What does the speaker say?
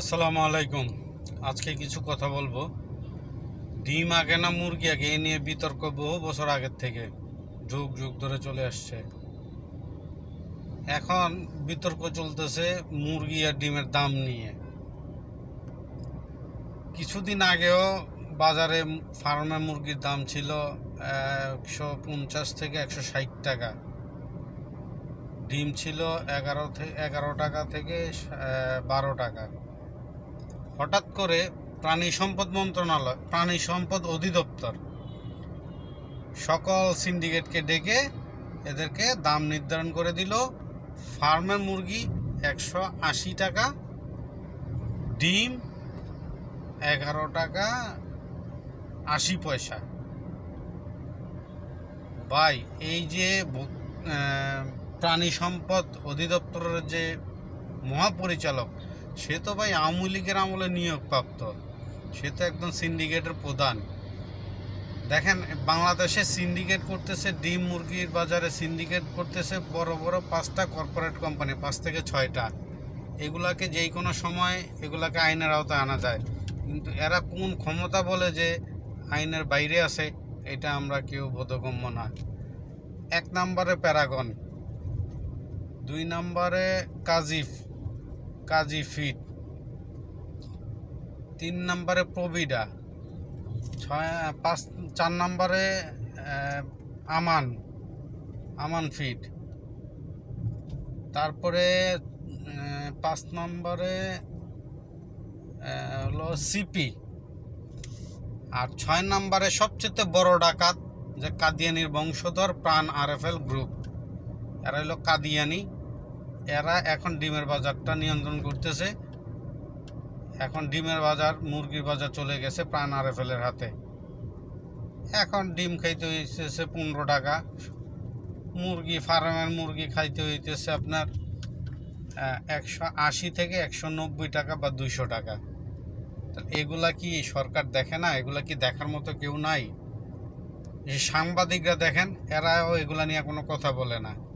আসসালামু আলাইকুম। আজকে কিছু কথা বলব। ডিম আগে না মুরগি আগে, এ নিয়ে বিতর্ক বহু বছর আগের থেকে। যুগ যুগ ধরে চলে আসছে। এখন বিতর্ক চলতেছে মুরগি আর ডিমের দাম নিয়ে। কিছুদিন আগেও বাজারে ফার্মে মুরগির দাম ছিল, একশো পঞ্চাশ থেকে একশো ষাট টাকা। ডিম ছিল এগারো থেকে এগারো টাকা থেকে বারো টাকা। হঠাৎ করে প্রাণী সম্পদ মন্ত্রণালয়, প্রাণী সম্পদ অধিদপ্তর সকল সিন্ডিকেটকে ডেকে এদেরকে দাম নির্ধারণ করে দিল। ফার্মের মুরগি একশো আশি টাকা, ডিম এগারো টাকা, আশি পয়সা। ভাই, এই যে প্রাণী সম্পদ অধিদপ্তরের যে মহাপরিচালক সে তো ভাই আওয়ামী লীগের আমলে নিয়োগপ্রাপ্ত। সে তো একদম সিন্ডিকেটের প্রধান। দেখেন, বাংলাদেশে সিন্ডিকেট করতেছে, ডিম মুরগির বাজারে সিন্ডিকেট করতেছে, বড় বড় পাঁচটা কর্পোরেট কোম্পানি, পাঁচ থেকে ছয়টা। এগুলাকে যেই কোনো সময় এগুলাকে আইনের আওতায় আনা যায়। কিন্তু এরা কোন ক্ষমতা বলে যে আইনের বাইরে আছে, এটা আমরা কেউ বোধগম্য না। এক নম্বরে প্যারাগন, দুই নম্বরে কাজিফ। কাজী ফিট। তিন নম্বরে প্রবিডা, ছয়, পাঁচ, চার নম্বরে আমান আমান ফিট। তারপরে পাঁচ নম্বরে হলো সিপি। আর ছয় নম্বরে সবচেয়ে বড় ডাকাত যে কাদিয়ানির বংশধর প্রাণ আরএফএল গ্রুপ। এরা হলো কাদিয়ানি। এরা এখন ডিমের বাজারটা নিয়ন্ত্রণ করতেছে। এখন ডিমের বাজার, মুরগির বাজার চলে গেছে প্রাণ আরএফএলের হাতে। এখন ডিম খাইতে হইতেছে পনেরো টাকা। মুরগি, ফার্মের মুরগি খাইতে হইতেছে আপনার একশো আশি থেকে একশো নব্বই টাকা বা দুইশো টাকা। এগুলা কি সরকার দেখে না? এগুলা কি দেখার মতো কেউ নাই? যে সাংবাদিকরা দেখেন, এরাও এগুলা নিয়ে কোনো কথা বলে না।